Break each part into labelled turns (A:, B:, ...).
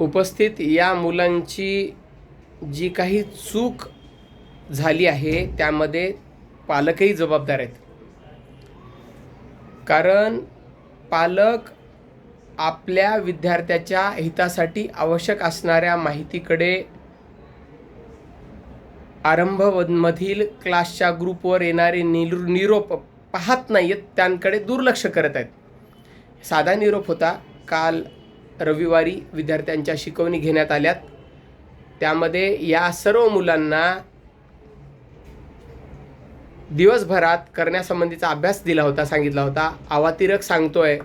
A: उपस्थित या मुलांची जी काही चूक झाली आहे त्यामध्ये पालकही जबाबदार आहेत. कारण पालक आपल्या विद्यार्थ्याच्या हितासाठी आवश्यक असणाऱ्या माहितीकडे आरंभमधील क्लासच्या ग्रुपवर येणारे निरु निरोप पाहत नाही आहेत त्यांकडे दुर्लक्ष करत आहेत. साधा निरोप होता काल रविवारी विद्यार्थ्यांच्या शिकवणी घेण्यात आल्यात. त्यामध्ये या सर्व मुलांना दिवसभरात करण्यासंबंधीचा अभ्यास दिला होता सांगितला होता. आवातिरक सांगतोय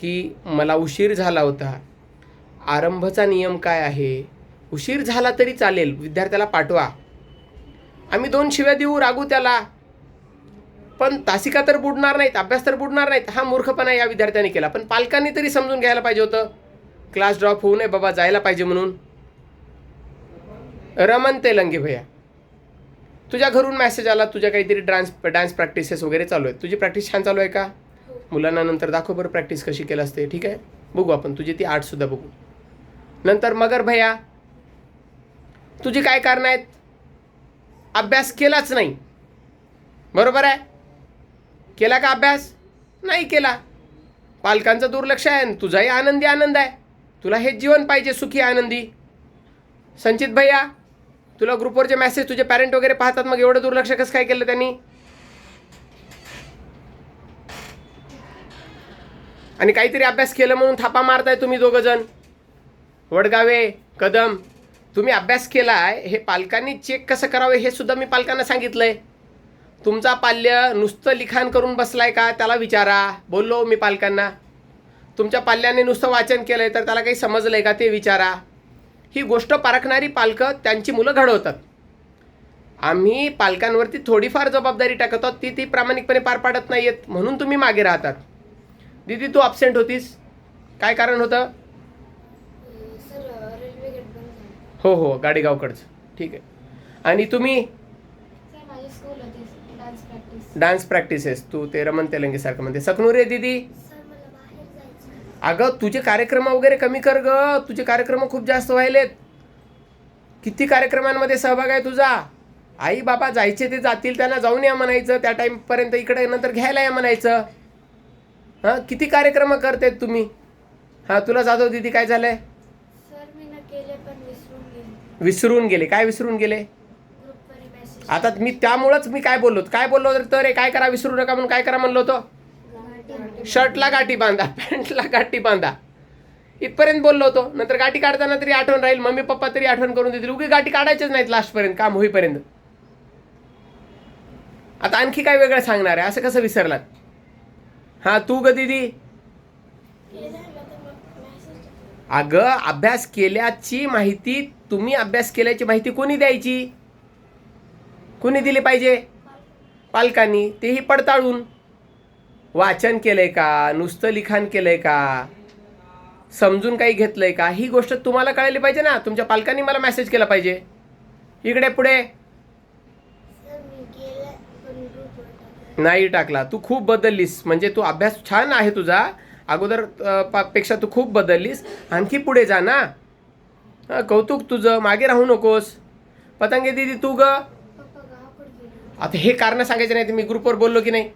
A: की मला उशीर झाला होता. आरंभचा नियम काय आहे? उशीर झाला तरी चालेल विद्यार्थ्याला पाठवा. आम्ही दोन शिव्या देऊ रागू त्याला. पण तासिका तर बुडणार नाहीत अभ्यास तर बुडणार नाहीत. हा मूर्खपणा या विद्यार्थ्यांनी केला. पण पालकांनी तरी समजून घ्यायला पाहिजे होतं. क्लास ड्रॉप होऊ नये बाबा जायला पाहिजे म्हणून. रमन तेलंगे भैया तुझ्या घरून मेसेज आला तुझ्या काहीतरी डान्स डान्स प्रॅक्टिसेस वगैरे चालू आहेत. तुझी प्रॅक्टिस छान चालू आहे का? मुलांना नंतर दाखव बरं प्रॅक्टिस कशी केलं असते. ठीक आहे? बघू आपण तुझी ती आर्टसुद्धा बघू. नंतर मगर भैया तुझी काय कारणं आहेत? अभ्यास केलाच नाही. बरोबर आहे? केला का अभ्यास? नाही केला. पालकांचं दुर्लक्ष आहे आणि तुझाही आनंदी आनंद आहे. तुला हेच जीवन पाहिजे सुखी आनंदी. संचित भैया तुला ग्रुपवरचे मेसेज तुझे पॅरेंट वगैरे पाहतात मग एवढं दुर्लक्ष कसं काय केलं त्यांनी? आणि काहीतरी अभ्यास केलं म्हणून थापा मारताय तुम्ही दोघं जण. वडगावे कदम. तुम्ही अभ्यास केला आहे हे पालकांनी चेक कसं करावे हे सुद्धा मी पालकांना सांगितलंय. तुमचा पाल्य नुसतं लिखाण करून बसलाय का? त्याला विचारा. बोललो मी पालकांना. तुमच्या पाल्याने नुसतं वाचन केलंय तर त्याला काही समजलंय का ते विचारा. ही गोष्ट पारखणारी पालकं त्यांची मुलं घडवतात. आम्ही पालकांवरती थोडीफार जबाबदारी टाकत आहोत ती ती प्रामाणिकपणे पार पाडत नाही आहेत म्हणून तुम्ही मागे राहतात. दीदी तू अब्सेंट होतीस. काय कारण होतं? हो हो गाडीगावकडचं. ठीक आहे. आणि तुम्ही?
B: डान्स प्रॅक्टिस
A: डान्स प्रॅक्टिसेस तू ते रमन तेलंगेसारखं म्हणते. सकनूर आहे दीदी
B: सर मला बाहेर जायचं
A: अगं तुझे कार्यक्रम वगैरे कमी कर ग. तुझे कार्यक्रम खूप जास्त व्हायलेत. किती कार्यक्रमांमध्ये सहभाग आहे तुझा? आई बाबा जायचे ते जातील त्यांना जाऊन या म्हणायचं. त्या टाईमपर्यंत इकडे नंतर घ्यायला या म्हणायचं. हां किती कार्यक्रम करतेत तुम्ही? हां तुला जाधव दीदी काय
B: केले पण विसरून गेले.
A: काय विसरून गेले? आता मी त्यामुळंच मी काय बोललो काय बोललो तर रे काय करा? विसरू नका म्हणून काय करा म्हणलो होतो? शर्टला गाठी बांधा पॅन्टला गाठी बांधा. इथपर्यंत बोललो होतो नंतर गाठी काढताना तरी आठवण राहील मम्मी पप्पा तरी आठवण करून देतील उगी गाठी काढायचेच नाहीत लास्टपर्यंत काम होईपर्यंत. आता आणखी काय वेगळं सांगणार आहे असं कसं विसरलात? हां तू ग दीदी? अगं अभ्यास केल्याची माहिती तुम्ही अभ्यास केल्याची माहिती कोणी द्यायची? कोणी दिली पाहिजे? पालकांनी तेही पडताळून. वाचन केलंय का? नुसतं लिखाण केलंय का? समजून काही घेतलंय का? ही गोष्ट तुम्हाला कळली पाहिजे ना? तुमच्या पालकांनी मला मेसेज केला पाहिजे. इकडे पुढे. नाही टाकला. तू खूप बदललीस. म्हणजे तू अभ्यास छान आहे तुझा. अगोदरपेक्षा तू खूप बदललीस. आणखी पुढे जा ना. कौतुक तुझं. मागे राहू नकोस. पतंगे दीदी तू ग. आता हे कारण सांगायचे नाही मी ग्रुपवर बोललो की नाही?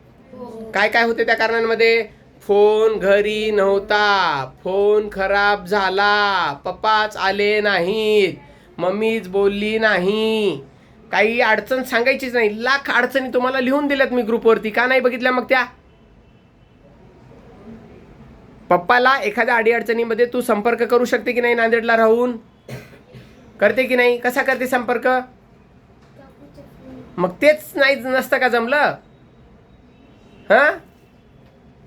A: काय काय होते त्या कारणांमध्ये? फोन घरी नव्हता. फोन खराब झाला. पप्पाच आले नाहीत. मम्मीच बोलली नाही. काही अडचण सांगायचीच नाही. लाख अडचणी तुम्हाला लिहून दिल्यात मी ग्रुपवरती. का नाही बघितल्या मग त्या? पप्पाला एखाद्या अडीअडचणीमध्ये तू संपर्क करू शकते की नाही नांदेडला राहून? करते की नाही? कसा करते संपर्क? मग तेच नाही नसतं का जमलं? हां?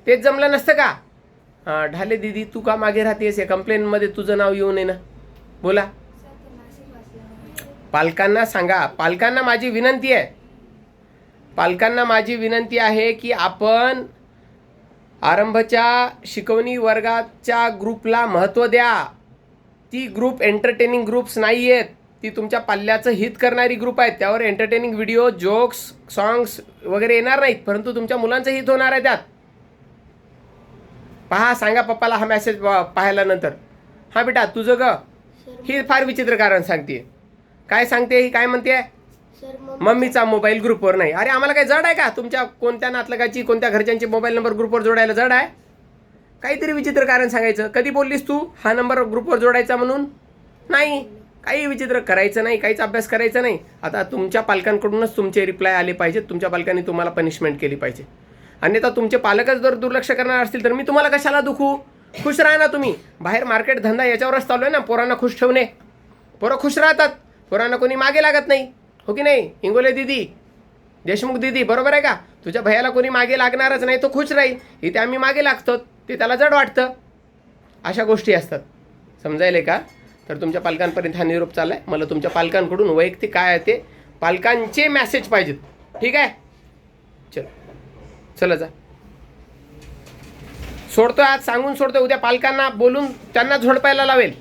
A: तेच जमलं नसतं का? हां ढाले दीदी तू का मागे राहतेस? या कंप्लेंटमध्ये तुझं नाव येऊ नये ना. बोला. पालकांना सांगा. पालकांना माझी विनंती आहे. पालकांना माझी विनंती आहे की आपण आरंभच्या शिकवणी वर्गाच्या ग्रुपला महत्त्व द्या. ती ग्रुप एंटरटेनिंग ग्रुप्स नाही आहेत ती तुमच्या पाल्याचं हित करणारी ग्रुप आहेत. त्यावर एंटरटेनिंग व्हिडिओ जोक्स सॉंग्स वगैरे येणार नाहीत. परंतु तुमच्या मुलांचं हित होणार आहे त्यात. पहा सांगा पप्पाला हा मेसेज पाहायला नंतर. हां बेटा तुझं ग. ही फार विचित्र कारण सांगते काय सांगते ही? काय म्हणते मम्मीचा मोबाईल ग्रुपवर नाही. अरे आम्हाला काय जड आहे का? तुमच्या कोणत्या नातलगाची कोणत्या घरच्यांची मोबाईल नंबर ग्रुपवर जोडायला जड आहे? काहीतरी विचित्र कारण सांगायचं. कधी बोललीस तू? हा नंबर ग्रुपवर जोडायचा म्हणून? नाही. काही विचित्र करायचं नाही काहीच अभ्यास करायचा नाही. आता तुमच्या पालकांकडूनच तुमचे रिप्लाय आले पाहिजेत. तुमच्या पालकांनी तुम्हाला पनिशमेंट केली पाहिजे. अन्यथा तुमचे पालकच जर दुर्लक्ष करणार असतील तर मी तुम्हाला कशाला दुखू? खुश राहा ना तुम्ही. बाहेर मार्केट धंदा याच्यावरच चालू आहे ना. पोरांना खुश ठेवणे. पोरं खुश राहतात. पोरांना कोणी मागे लागत नाही. हो की नाही? इंगोले दिदी देशमुख दिदी बरोबर आहे का? तुझ्या भैयाला कोणी मागे लागणारच नाही तो खुश राहील. इथे आम्ही मागे लागतो ते त्याला जड वाटतं. अशा गोष्टी असतात. समजायले का? तर तुमच्या पालकांपर्यंत हा निरोप चालला आहे मला तुमच्या पालकांकडून वैयक्तिक काय आहे ते पालकांचे मॅसेज पाहिजेत. ठीक आहे? चल. चला जा. सोडतो आज सांगून सोडतो उद्या पालकांना बोलून त्यांना झोडपायला लावेल.